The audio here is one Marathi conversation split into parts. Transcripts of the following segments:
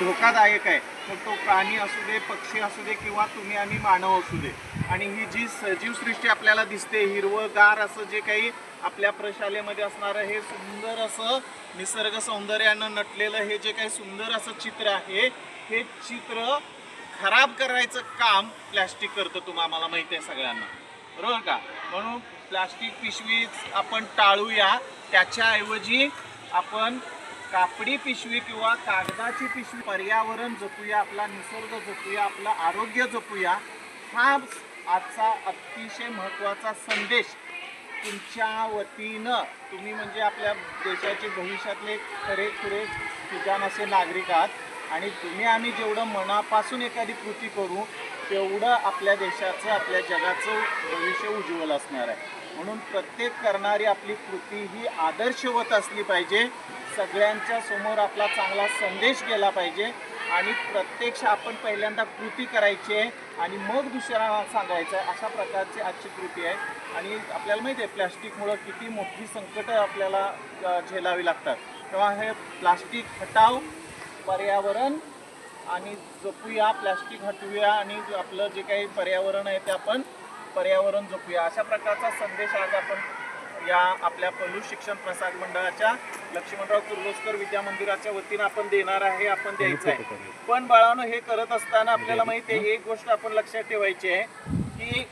धोकादायक आहे. मग तो प्राणी असू दे पक्षी असू दे किंवा तुम्ही आणि मानव असू दे. आणि ही जी सजीवसृष्टी आपल्याला दिसते हिरवंगार असं जे काही आपल्या प्रशालेमध्ये असणारं हे सुंदर असं निसर्ग सौंदर्यानं नटलेलं हे जे काही सुंदर असं चित्र आहे हे चित्र खराब करायचं काम प्लॅस्टिक करतं तुम्हाला आम्हाला माहिती आहे सगळ्यांना. बरोबर का? म्हणून प्लास्टिक पिशवीच आपण टाळूया. त्याच्याऐवजी आपण कापडी पिशवी किंवा कागदाची पिशवी. पर्यावरण जपूया आपला निसर्ग जपूया आपलं आरोग्य जपूया. हा आजचा अतिशय महत्त्वाचा संदेश तुमच्या वतीनं. तुम्ही म्हणजे आपल्या देशाचे भविष्यातले खरे खुरे सुजान असे नागरिक आहात. आणि तुम्ही आम्ही जेवढं मनापासून एखादी कृती करू तेवढं आपल्या देशाचं आपल्या जगाचं भविष्य उज्ज्वल असणार आहे. म्हणून प्रत्येक करणारी आपली कृती ही आदर्शवत असली पाहिजे. सगळ्यांच्या समोर आपला चांगला संदेश गेला पाहिजे. आणि प्रत्यक्ष आपण पहिल्यांदा कृती करायची आहे आणि मग दुसऱ्यांना सांगायचं आहे. अशा प्रकारची आजची कृती आहे. आणि आपल्याला माहिती आहे प्लॅस्टिकमुळं किती मोठी संकटं आपल्याला झेलावी लागतात. तेव्हा हे प्लास्टिक हटाव पर्यावरण आणि जपूया प्लॅस्टिक हटवूया आणि आपलं जे काही पर्यावरण आहे ते आपण पर्यावरण जपूया. अशा प्रकारचा संदेश आज आपण या आपल्या पलू शिक्षण प्रसार मंडळाच्या लक्ष्मणराव किर्लोस्कर विद्या मंदिराच्या वतीनं आपण देणार आहे आपण द्यायचं आहे पण बाळानं हे करत असताना आपल्याला माहिती आहे एक गोष्ट आपण लक्षात ठेवायची आहे की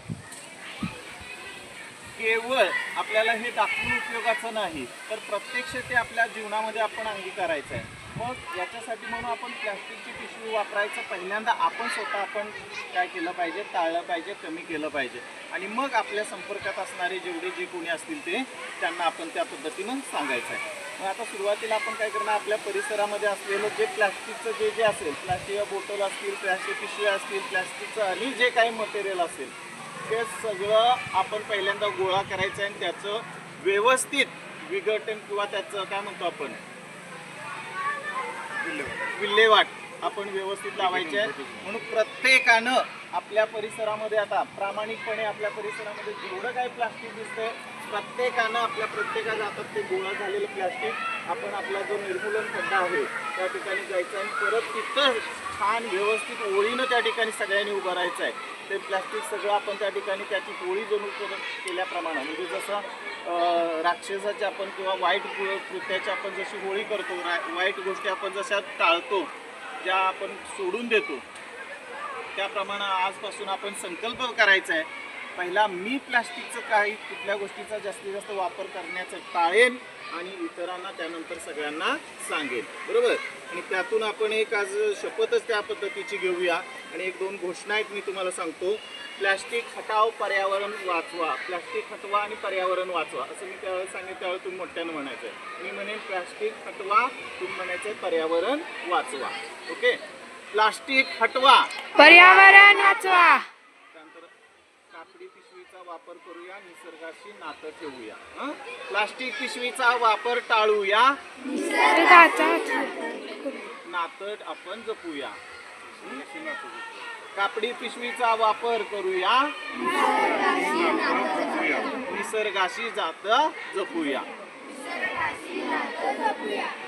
केवळ आपल्याला हे दाखवून उपयोगाचं नाही तर प्रत्यक्ष ते आपल्या जीवनामध्ये आपण अंगीकारायचं आहे मग याच्यासाठी म्हणून आपण प्लॅस्टिकची पिशवी वापरायचं पहिल्यांदा आपण स्वतः आपण काय केलं पाहिजे टाळलं पाहिजे कमी केलं पाहिजे. आणि मग आपल्या संपर्कात असणारे जेवढे जे कोणी असतील ते त्यांना आपण त्या पद्धतीनं सांगायचं आहे. मग आता सुरुवातीला आपण काय करणार आपल्या परिसरामध्ये असलेलं जे प्लॅस्टिकचं जे जे असेल प्लॅस्टिक बॉटल असतील प्लॅस्टिक पिशव्या असतील प्लॅस्टिकचं आणि जे काही मटेरियल असेल ते सगळं आपण पहिल्यांदा गोळा करायचं आहे आणि त्याचं व्यवस्थित विघटन किंवा त्याचं काय म्हणतो आपण विल्हेवाट आपण व्यवस्थित लावायचे आहे. म्हणून प्रत्येकानं आपल्या परिसरामध्ये आता प्रामाणिकपणे आपल्या परिसरामध्ये जेवढं काही प्लास्टिक दिसतंय प्रत्येकानं आपल्या प्रत्येकाला हातात ते गोळा झालेलं प्लास्टिक आपण आपला जो निर्मूलन खड्डा आहे त्या ठिकाणी जायचं आणि परत तिथं छान व्यवस्थित ओळीनं त्या ठिकाणी सगळ्यांनी उभं राहायचं आहे. ते प्लास्टिक सगळं आपण त्या ठिकाणी त्याची होळी जणू कर- केल्याप्रमाणे. म्हणजे जसं राक्षसाच्या राक्षसाची आपण किंवा वाईट कृत्याची आपण जशी होळी करतो रा- वाईट गोष्टी आपण जशा टाळतो ज्या आपण सोडून देतो त्याप्रमाणे आजपासून आपण संकल्प करायचा आहे. पहिला मी प्लास्टिकचं काही कुठल्या गोष्टीचा जास्तीत जास्त वापर करण्याचं टाळेन आणि इतरांना त्यानंतर सगळ्यांना सांगेन. बरोबर? आणि त्यातून आपण एक आज शपथच त्या पद्धतीची घेऊया. आणि एक दोन घोषणा आहेत मी तुम्हाला सांगतो. प्लॅस्टिक हटाव पर्यावरण वाचवा. प्लॅस्टिक हटवा आणि पर्यावरण वाचवा. असं मी त्यावेळेस सांगेन त्यावेळेस तुम्ही मोठ्यानं म्हणायचं आहे मी म्हणेन प्लॅस्टिक हटवा तुम्ही म्हणायचं पर्यावरण वाचवा. ओके? प्लास्टिक हटवा. पर्यावरण वाचवा. वापर करूया निसर्गाशी नातं ठेवूया. हं? प्लास्टिक पिशवीचा वापर टाळूया. नातं आपण जपूया. हं? कापडी पिशवीचा वापर करूया. निसर्गाशी जात जपूया.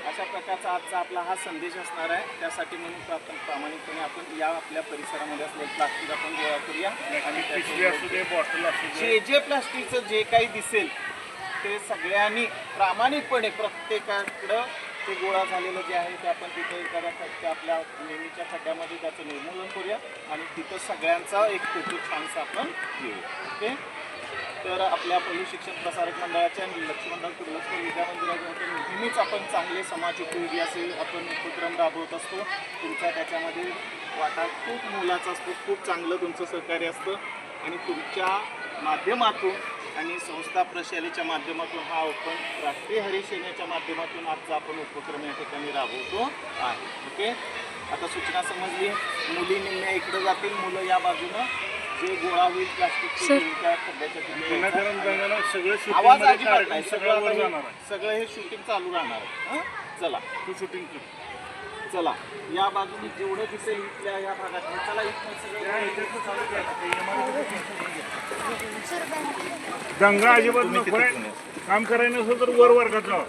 अशा प्रकारचा आजचा आपला हा संदेश असणार आहे. त्यासाठी म्हणून आपण प्रामाणिकपणे आपण या आपल्या परिसरामध्ये असलेलं प्लास्टिक आपण गोळा करूया. आणि पिशवी असू दे बॉटल असू दे. जे जे प्लास्टिकचं जे काही दिसेल ते सगळ्यांनी प्रामाणिकपणे प्रत्येकाकडं ते गोळा झालेलं जे आहे ते आपण तिथे एखाद्या खड्ड्या आपल्या नेहमीच्या खड्ड्यामध्ये त्याचं निर्मूलन करूया. आणि तिथं सगळ्यांचा एक फोटो छानसा आपण घेऊया. ओके? तर आपल्या पहिली शिक्षण प्रसारक मंडळाच्या आणि लक्ष्मणराव किर्लोस्कर विद्यामंदिराच्या नेहमीच आपण चांगले समाज उपयोगी असे आपण उपक्रम राबवत असतो. तुमचा त्याच्यामध्ये वाटा खूप मोलाचा असतो खूप चांगलं तुमचं सहकार्य असतं. आणि तुमच्या माध्यमातून आणि संस्था प्रशालेच्या माध्यमातून हा आपण राष्ट्रीय हरिसेनेच्या माध्यमातून आजचा आपण उपक्रम या ठिकाणी राबवतो आहे. ओके आता सूचना समजली. मुली निम्म्या इकडे जातील मुलं या बाजूनं. जे गोळा होईल प्लास्टिकचे सगळं आवाज अजिबात नाही. सगळं वर जाणार हे- आहे सगळं हे शूटिंग चालू राहणार आहे. हं? चला. तू शूटिंग कर. चला. या बाजूने जेवढं दिसेल इथल्या या भागात चला इथनं सगळं चालू दंगा अजिबात नको आहे. काम करायचं नसेल तर वर वर्गात जावं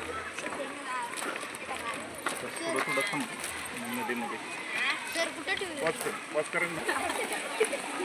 थोडं थोडं थांब. मध्ये मध्ये चार्जर कुठे ठेवलं वाच कर वाच करा ना.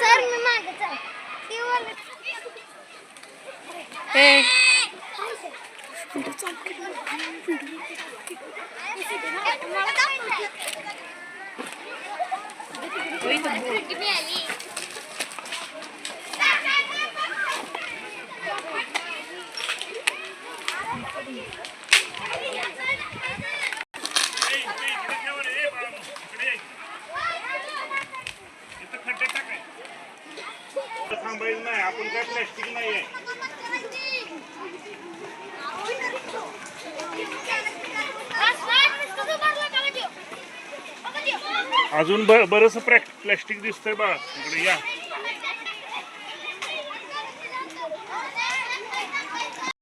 सर मी मागे चल ए ए, इकडे इकडे ठेवा रे, ए, बाळांनो. इकडे ये. इथं खड्डे टाकाय. Hey. नाही आपण काय प्लॅस्टिक नाही आहे अजून ब बरंच प्लॅस्टिक दिसतंय बा. इकडे या.